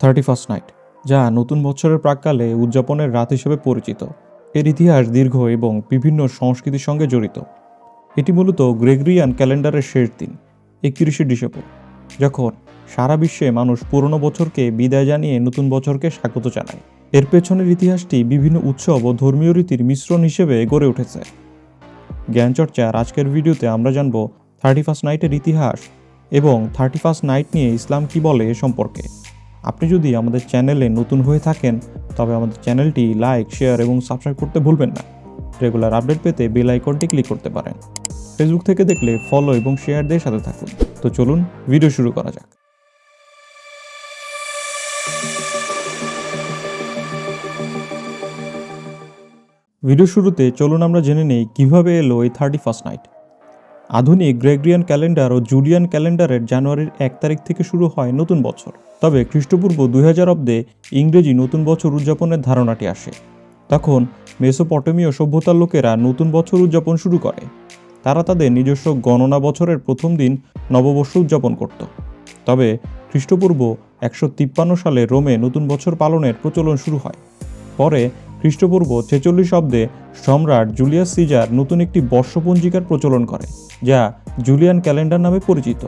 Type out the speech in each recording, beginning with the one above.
Thirty first night, যা নতুন বছরের প্রাককালে উদযাপনের রাত হিসেবে পরিচিত। এর ইতিহাস দীর্ঘ এবং বিভিন্ন সংস্কৃতির সঙ্গে জড়িত। এটি মূলত গ্রেগরিয়ান ক্যালেন্ডারের শেষ দিন, একত্রিশে ডিসেম্বর, যখন সারা বিশ্বে মানুষ পুরনো বছরকে বিদায় জানিয়ে নতুন বছরকে স্বাগত জানায়। এর পেছনের ইতিহাসটি বিভিন্ন উৎসব ও ধর্মীয় রীতির মিশ্রণ হিসেবে গড়ে উঠেছে। জ্ঞানচর্চার আজকের ভিডিওতে আমরা জানব থার্টি ফার্স্ট নাইটের ইতিহাস এবং থার্টি ফার্স্ট নাইট নিয়ে ইসলাম কি বলে এ সম্পর্কে। আপনি যদি আমাদের চ্যানেলে নতুন হয়ে থাকেন, তবে আমাদের চ্যানেলটি লাইক, শেয়ার এবং সাবস্ক্রাইব করতে ভুলবেন না। রেগুলার আপডেট পেতে বেল আইকনটি ক্লিক করতে পারেন। ফেসবুক থেকে দেখলে ফলো এবং শেয়ার দিয়ে সাথে থাকুন। তো চলুন ভিডিও শুরু করা যাক। ভিডিও শুরুতে চলুন আমরা জেনে নেই কীভাবে এলো এই থার্টি ফার্স্ট নাইট আধুনিক গ্রেগরিয়ান ক্যালেন্ডার ও জুলিয়ান ক্যালেন্ডারের জানুয়ারির এক তারিখ থেকে শুরু হয় নতুন বছর। তবে খ্রিস্টপূর্ব দুই হাজার অব্দে ইংরেজি নতুন বছর উদযাপনের ধারণাটি আসে। তখন মেসোপটেমীয় সভ্যতার লোকেরা নতুন বছর উদযাপন শুরু করে। তারা তাদের নিজস্ব গণনা বছরের প্রথম দিন নববর্ষ উদযাপন করত। তবে খ্রিস্টপূর্ব একশো তিপ্পান্ন সালে রোমে নতুন বছর পালনের প্রচলন শুরু হয়। পরে খ্রিস্টপূর্ব ছেচল্লিশ অব্দে সম্রাট জুলিয়াস সিজার নতুন একটি বর্ষপঞ্জিকার প্রচলন করে, যা জুলিয়ান ক্যালেন্ডার নামে পরিচিত।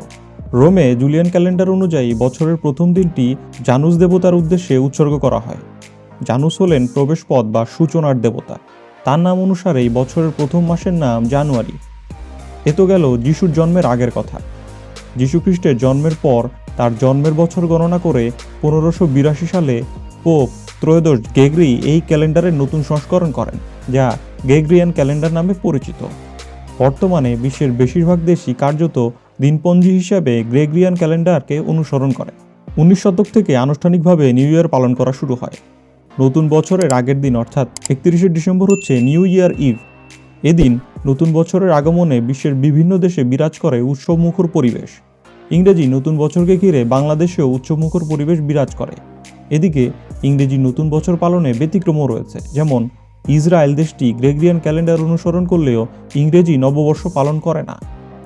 রোমে জুলিয়ান ক্যালেন্ডার অনুযায়ী বছরের প্রথম দিনটি জানুস দেবতার উদ্দেশ্যে উৎসর্গ করা হয়। জানুস হলেন প্রবেশপথ বা সূচনার দেবতা। তার নাম অনুসারেই বছরের প্রথম মাসের নাম জানুয়ারি। এ তো গেল যিশুর জন্মের আগের কথা। যীশুখ্রিস্টের জন্মের পর তার জন্মের বছর গণনা করে পনেরোশো বিরাশি সালে পোপ ত্রয়োদশ গেগরি এই ক্যালেন্ডারের নতুন সংস্করণ করেন, যা গেগরিয়ান ক্যালেন্ডার নামে পরিচিত। বর্তমানে বিশ্বের বেশিরভাগ দেশই কার্যত দিনপঞ্জি হিসাবে গ্রেগরিয়ান ক্যালেন্ডারকে অনুসরণ করে। উনিশ শতক থেকে আনুষ্ঠানিকভাবে নিউ ইয়ার পালন করা শুরু হয়। নতুন বছরের আগের দিন, অর্থাৎ একত্রিশে ডিসেম্বর হচ্ছে নিউ ইয়ার ইভ। এদিন নতুন বছরের আগমনে বিশ্বের বিভিন্ন দেশে বিরাজ করে উৎসবমুখর পরিবেশ। ইংরেজি নতুন বছরকে ঘিরে বাংলাদেশেও উৎসবমুখর পরিবেশ বিরাজ করে। এদিকে ইংরেজি নতুন বছর পালনে ব্যতিক্রমও রয়েছে, যেমন ইসরায়েল দেশটি গ্রেগরিয়ান ক্যালেন্ডার অনুসরণ করলেও ইংরেজি নববর্ষ পালন করে না।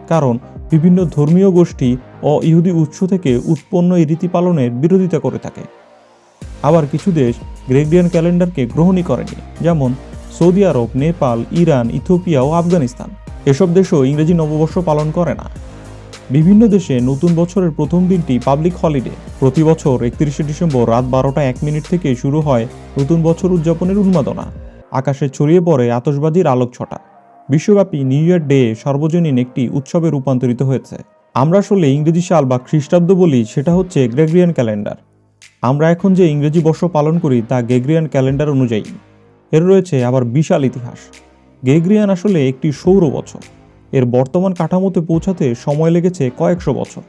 কারণ বিভিন্ন ধর্মীয় গোষ্ঠী ও ইহুদি উৎস থেকে উৎপন্ন এই রীতি পালনের বিরোধিতা করে থাকে। আবার কিছু দেশ গ্রেগরিয়ান ক্যালেন্ডারকে গ্রহণই করেনি, যেমন Saudi Arab, Nepal, Iran Ethiopia ও আফগানিস্তান। এসব দেশও ইংরেজি নববর্ষ পালন করে না। বিভিন্ন দেশে নতুন বছরের প্রথম দিনটি পাবলিক হলিডে। প্রতি বছর একত্রিশে ডিসেম্বর রাত বারোটা এক মিনিট থেকে শুরু হয় নতুন বছর উদযাপনের উন্মাদনা। আকাশে ছড়িয়ে পড়ে আতশবাজির আলোক ছটা বিশ্বব্যাপী নিউ ইয়ার ডে সর্বজনীন একটি উৎসবে রূপান্তরিত হয়েছে। আমরা আসলে ইংরেজি সাল বা খ্রিস্টাব্দ বলি, সেটা হচ্ছে গ্রেগরিয়ান ক্যালেন্ডার। আমরা এখন যে ইংরেজি বর্ষ পালন করি, তা গ্রেগরিয়ান ক্যালেন্ডার অনুযায়ী। এর রয়েছে আবার বিশাল ইতিহাস। গ্রেগরিয়ান আসলে একটি সৌর বছর। এর বর্তমান কাঠামোতে পৌঁছাতে সময় লেগেছে কয়েকশো বছর।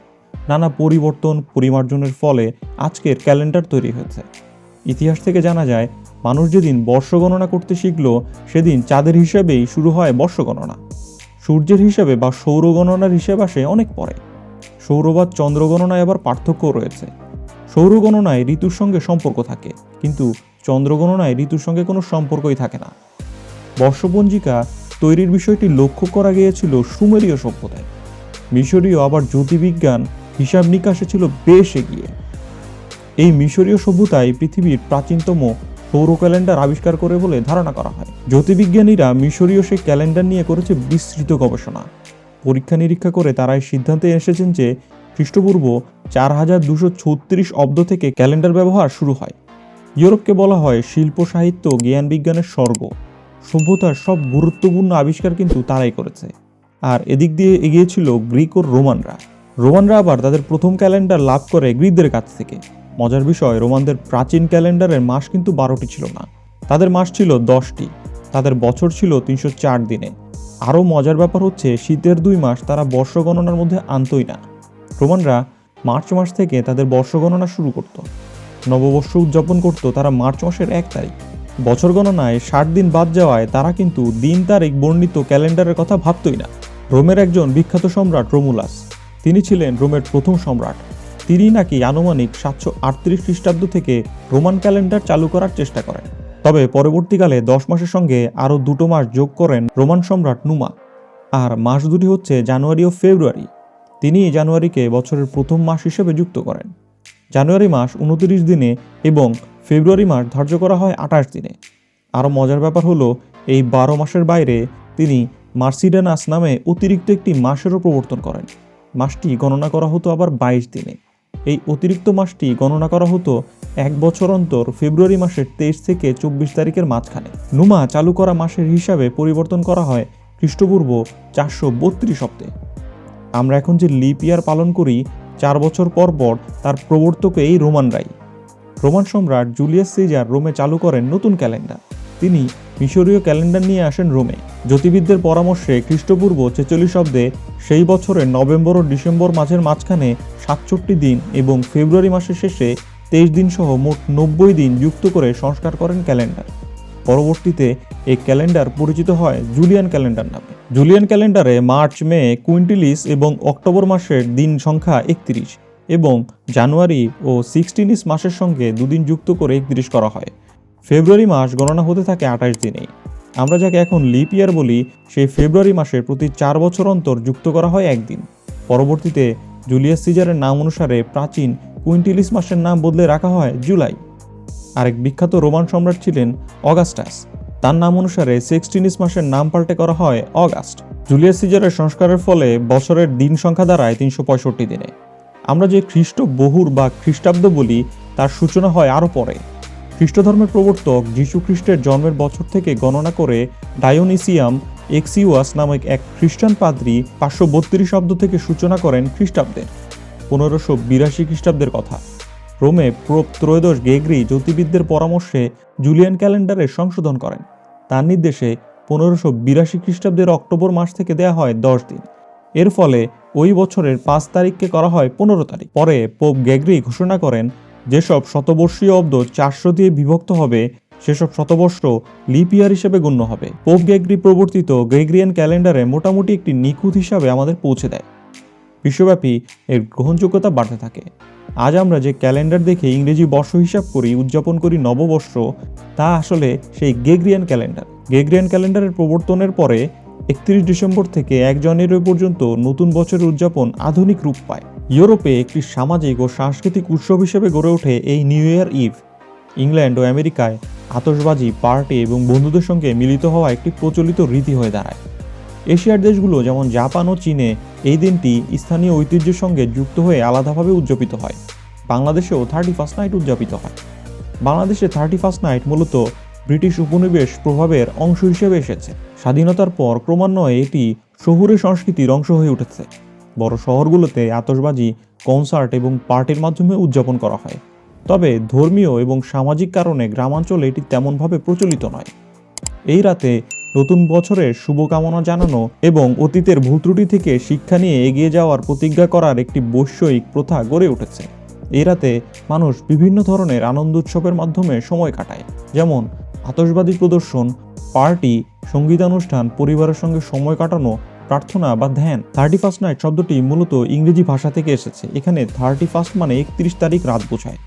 নানা পরিবর্তন, পরিমার্জনের ফলে আজকের ক্যালেন্ডার তৈরি হয়েছে। ইতিহাস থেকে জানা যায়, মানুষ যেদিন বর্ষ গণনা করতে শিখল, সেদিন চাঁদের হিসাবেই শুরু হয় বর্ষ গণনা সূর্যের হিসাবে বা সৌর গণনার হিসেব আসে অনেক পরে। সৌরবাদ চন্দ্র গণনায় আবার পার্থক্য রয়েছে। সৌর গণনায় ঋতুর সঙ্গে সম্পর্ক থাকে, কিন্তু চন্দ্র গণনায় ঋতুর সঙ্গে কোনো সম্পর্কই থাকে না। বর্ষপঞ্জিকা তৈরির বিষয়টি লক্ষ্য করা গিয়েছিল সুমেরীয় সভ্যতায়। মিশরীয়, আবার জ্যোতির্বিজ্ঞান হিসাব নিকাশে ছিল বেশ এগিয়ে। এই মিশরীয় সভ্যতায় পৃথিবীর প্রাচীনতম সৌর ক্যালেন্ডার আবিষ্কার করে বলে ধারণা করা হয়। জ্যোতির্বিজ্ঞানীরা মিশরীয় সেই ক্যালেন্ডার নিয়ে করেছে বিস্তৃত গবেষণা। পরীক্ষা নিরীক্ষা করে তারা এই সিদ্ধান্তে এসেছেন যে খ্রিস্টপূর্ব চার হাজার দুশো ছত্রিশ অব্দ থেকে ক্যালেন্ডার ব্যবহার শুরু হয়। ইউরোপকে বলা হয় শিল্প, সাহিত্য, জ্ঞান বিজ্ঞানের স্বর্গ। সভ্যতার সব গুরুত্বপূর্ণ আবিষ্কার কিন্তু তারাই করেছে। আর এদিক দিয়ে এগিয়েছিল গ্রিক ও রোমানরা। রোমানরা আবার তাদের প্রথম ক্যালেন্ডার লাভ করে গ্রিকদের কাছ থেকে। মজার বিষয়, রোমানদের প্রাচীন ক্যালেন্ডারের মাস কিন্তু বারোটি ছিল না। তাদের মাস ছিল দশটি, তাদের বছর ছিল তিনশো চার দিনে। আরও মজার ব্যাপার হচ্ছে, শীতের দুই মাস তারা বর্ষ গণনার মধ্যে আনতই না। রোমানরা মার্চ মাস থেকে তাদের বর্ষ গণনা শুরু করত। নববর্ষ উদযাপন করত তারা মার্চ মাসের এক তারিখ। বছর গণনায় ষাট দিন বাদ যাওয়ায় তারা কিন্তু দিন তারিখ বর্ণিত ক্যালেন্ডারের কথা ভাবতই না। রোমের একজন বিখ্যাত সম্রাট রোমুলাস, তিনি ছিলেন রোমের প্রথম সম্রাট। তিনি নাকি আনুমানিক সাতশো আটত্রিশ খ্রিস্টাব্দ থেকে রোমান ক্যালেন্ডার চালু করার চেষ্টা করেন। তবে পরবর্তীকালে দশ মাসের সঙ্গে আরও দুটো মাস যোগ করেন রোমান সম্রাট নুমা। আর মাস দুটি হচ্ছে জানুয়ারি ও ফেব্রুয়ারি। তিনি জানুয়ারিকে বছরের প্রথম মাস হিসেবে যুক্ত করেন। জানুয়ারি মাস উনতিরিশ দিনে এবং ফেব্রুয়ারি মাস ধার্য করা হয় আঠাশ দিনে। আরও মজার ব্যাপার হলো, এই বারো মাসের বাইরে তিনি মার্সিডানাস নামে অতিরিক্ত একটি মাসেরও প্রবর্তন করেন। মাসটি গণনা করা হতো আবার বাইশ দিনে। এই অতিরিক্ত মাসটি গণনা করা হতো এক বছর অন্তর ফেব্রুয়ারি মাসের তেইশ থেকে চব্বিশ তারিখের মাঝখানে। নুমা চালু করা মাসের হিসাবে পরিবর্তন করা হয় খ্রিস্টপূর্ব চারশো বত্রিশ অব্দে আমরা এখন যে লিপ ইয়ার পালন করি, চার বছর পর পর তার প্রবর্তক এই রোমানরাই রোমান সম্রাট জুলিয়াস সিজার রোমে চালু করেন নতুন ক্যালেন্ডার। তিনি মিশরীয় ক্যালেন্ডার নিয়ে আসেন রোমে। জ্যোতিবিদদের পরামর্শে খ্রিস্টপূর্ব ছেচল্লিশ অব্দে সেই বছরের নভেম্বর ও ডিসেম্বর মাসের মাঝখানে সাতষট্টি দিন এবং ফেব্রুয়ারি মাসের শেষে তেইশ দিন সহ মোট নব্বই দিন যুক্ত করে সংস্কার করেন ক্যালেন্ডার। পরবর্তীতে এই ক্যালেন্ডার পরিচিত হয় জুলিয়ান ক্যালেন্ডার নামে। জুলিয়ান ক্যালেন্ডারে মার্চ, মে, কুইন্টিলিস এবং অক্টোবর মাসের দিন সংখ্যা একত্রিশ এবং জানুয়ারি ও সিক্সটিনিস মাসের সঙ্গে দুদিন যুক্ত করে একত্রিশ করা হয়। ফেব্রুয়ারি মাস গণনা হতে থাকে আঠাশ দিনেই। আমরা যাকে এখন লিপ ইয়ার বলি সেই ফেব্রুয়ারি মাসের প্রতি চার বছর অন্তর যুক্ত করা হয় একদিন। পরবর্তীতে জুলিয়াস সিজারের নাম অনুসারে প্রাচীন কুইন্টিলিস মাসের নাম বদলে রাখা হয় জুলাই। আরেক বিখ্যাত রোমান সম্রাট ছিলেন অগাস্টাস। তার নাম অনুসারে সিক্সটিনিস মাসের নাম পাল্টে করা হয় অগাস্ট। জুলিয়াস সিজারের সংস্কারের ফলে বছরের দিন সংখ্যা দাঁড়ায় তিনশো পঁয়ষট্টি দিনে। আমরা যে খ্রিস্ট, বহুর বা খ্রিস্টাব্দ বলি, তার সূচনা হয় আরও পরে। খ্রিস্ট ধর্মের প্রবর্তক যীশু খ্রিস্টের জন্মের বছর থেকে গণনা করে ডায়োনিসিয়াম এক্সিওয়াস নামক এক খ্রিস্টান পাদ্রি পাঁচশো বত্রিশ শব্দ থেকে সূচনা করেন খ্রিস্টাব্দের পনেরোশো বিরাশি খ্রিস্টাব্দের কথা। রোমে প্রোপ ত্রয়োদশ গেগরি জ্যোতিবিদদের পরামর্শে জুলিয়ান ক্যালেন্ডারের সংশোধন করেন। তার নির্দেশে পনেরোশো বিরাশি খ্রিস্টাব্দের অক্টোবর মাস থেকে দেয়া হয় দশ দিন। এর ফলে ওই বছরের পাঁচ তারিখকে করা হয় পনেরো তারিখ। পরে পোপ গেগরি ঘোষণা করেন, যেসব শতবর্ষীয় অব্দ চারশো দিয়ে বিভক্ত হবে সেসব শতবর্ষ লিপ ইয়ার হিসেবে গণ্য হবে। পোপ গ্যাগরি প্রবর্তিত গ্রেগরিয়ান ক্যালেন্ডারে মোটামুটি একটি নিখুঁত হিসাবে আমাদের পৌঁছে দেয়। বিশ্বব্যাপী এর গ্রহণযোগ্যতা বাড়তে থাকে। আজ আমরা যে ক্যালেন্ডার দেখে ইংরেজি বর্ষ হিসাব করি, উদযাপন করি নববর্ষ, তা আসলে সেই গেগ্রিয়ান ক্যালেন্ডার। গেগ্রিয়ান ক্যালেন্ডারের প্রবর্তনের পরে একত্রিশ ডিসেম্বর থেকে এক জানুয়ারি পর্যন্ত নতুন বছরের উদযাপন আধুনিক রূপ পায়। ইউরোপে একটি সামাজিক ও সাংস্কৃতিক উৎসব হিসেবে গড়ে ওঠে এই নিউ ইয়ার ইভ। ইংল্যান্ড ও আমেরিকায় আতশবাজি, পার্টি এবং বন্ধুদের সঙ্গে মিলিত হওয়া একটি প্রচলিত রীতি হয়ে দাঁড়ায়। এশিয়ার দেশগুলো যেমন জাপান ও চীনে এই দিনটি স্থানীয় ঐতিহ্যের সঙ্গে যুক্ত হয়ে আলাদাভাবে উদযাপিত হয়। বাংলাদেশেও থার্টি ফার্স্ট নাইট উদযাপিত হয়। বাংলাদেশে থার্টি ফার্স্ট নাইট মূলত ব্রিটিশ উপনিবেশ প্রভাবের অংশ হিসেবে এসেছে। স্বাধীনতার পর ক্রমান্বয়ে এটি শহুরে সংস্কৃতির অংশ হয়ে উঠেছে। বড় শহরগুলোতে আতশবাজি, কনসার্ট এবং পার্টির মাধ্যমে উদযাপন করা হয়। তবে ধর্মীয় এবং সামাজিক কারণে গ্রামাঞ্চলে এটি তেমনভাবে প্রচলিত নয়। এই রাতে নতুন বছরের শুভকামনা জানানো এবং অতীতের ভুত্রুটি থেকে শিক্ষা নিয়ে এগিয়ে যাওয়ার প্রতিজ্ঞা করার একটি বৈষয়িক প্রথা গড়ে উঠেছে। এই রাতে মানুষ বিভিন্ন ধরনের আনন্দ উৎসবের মাধ্যমে সময় কাটায়, যেমন আতশবাদী প্রদর্শন, পার্টি, সঙ্গীতানুষ্ঠান, পরিবারের সঙ্গে সময় কাটানো, প্রার্থনা বা ধ্যান। থার্টি ফার্স্ট নাইট শব্দটি মূলত ইংরেজি ভাষা থেকে এসেছে। এখানে থার্টি ফার্স্ট মানে একত্রিশ তারিখ রাত বোঝায়।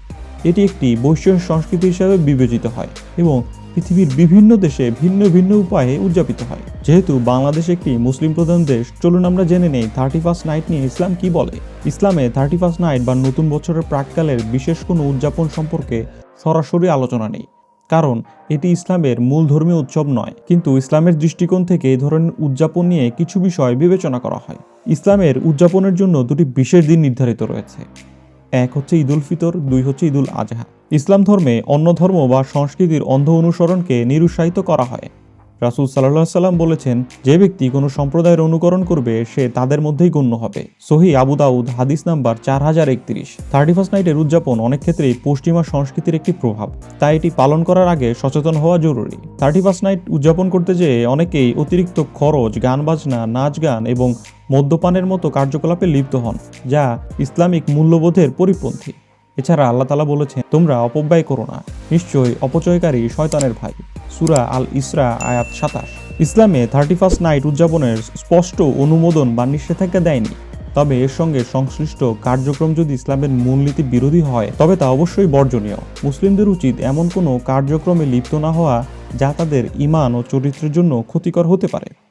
এটি একটি বৈশ্বিক সংস্কৃতি হিসাবে বিবেচিত হয় এবং পৃথিবীর বিভিন্ন দেশে ভিন্ন ভিন্ন উপায়ে উদযাপিত হয়। যেহেতু বাংলাদেশ একটি মুসলিম প্রধান দেশ, চলুন আমরা জেনে নেই থার্টি ফার্স্ট নাইট নিয়ে ইসলাম কি বলে। ইসলামে থার্টি ফার্স্ট নাইট বা নতুন বছরের প্রাককালের বিশেষ কোনো উদযাপন সম্পর্কে সরাসরি আলোচনা নেই। কারণ এটি ইসলামের মূল ধর্মীয় উৎসব নয়, কিন্তু ইসলামের দৃষ্টিকোণ থেকে এই ধরনের উদযাপন নিয়ে কিছু বিষয় বিবেচনা করা হয়। ইসলামের উদযাপনের জন্য দুটি বিশেষ দিন নির্ধারিত রয়েছে। এক হচ্ছে ঈদুল ফিতর, দুই হচ্ছে ঈদুল আজহা। ইসলাম ধর্মে অন্য ধর্ম বা সংস্কৃতির অন্ধ অনুসরণকে নিরুৎসাহিত করা হয়। রাসুল সাল্লাহ সাল্লাম বলেছেন, যে ব্যক্তি কোনো সম্প্রদায়ের অনুকরণ করবে, সে তাদের মধ্যেই গণ্য হবে। সহি আবু দাউদ, হাদিস নাম্বার চার হাজার একত্রিশ। থার্টি ফার্স্ট নাইটের উদযাপন অনেক ক্ষেত্রেই পশ্চিমা সংস্কৃতির একটি প্রভাব, তাই এটি পালন করার আগে সচেতন হওয়া জরুরি। থার্টি ফার্স্ট নাইট উদযাপন করতে যেয়ে অনেকেই অতিরিক্ত খরচ গান বাজনা নাচ গান এবং মদ্যপানের মতো কার্যকলাপে লিপ্ত হন, যা ইসলামিক মূল্যবোধের পরিপন্থী। এছাড়া আল্লাহ তালা বলেছেন, তোমরা অপব্যয় করো না। নিশ্চয়ই অপচয়কারী শয়তানের ভাই। সুরা আল ইসরা, আয়াত সাতাশ। ইসলামে থার্টি ফার্স্ট নাইট উদযাপনের স্পষ্ট অনুমোদন বা নিষেধাজ্ঞা দেয়নি। তবে এর সঙ্গে সংশ্লিষ্ট কার্যক্রম যদি ইসলামের মূলনীতি বিরোধী হয়, তবে তা অবশ্যই বর্জনীয়। মুসলিমদের উচিত এমন কোনো কার্যক্রমে লিপ্ত না হওয়া, যা তাদের ইমান ও চরিত্রের জন্য ক্ষতিকর হতে পারে।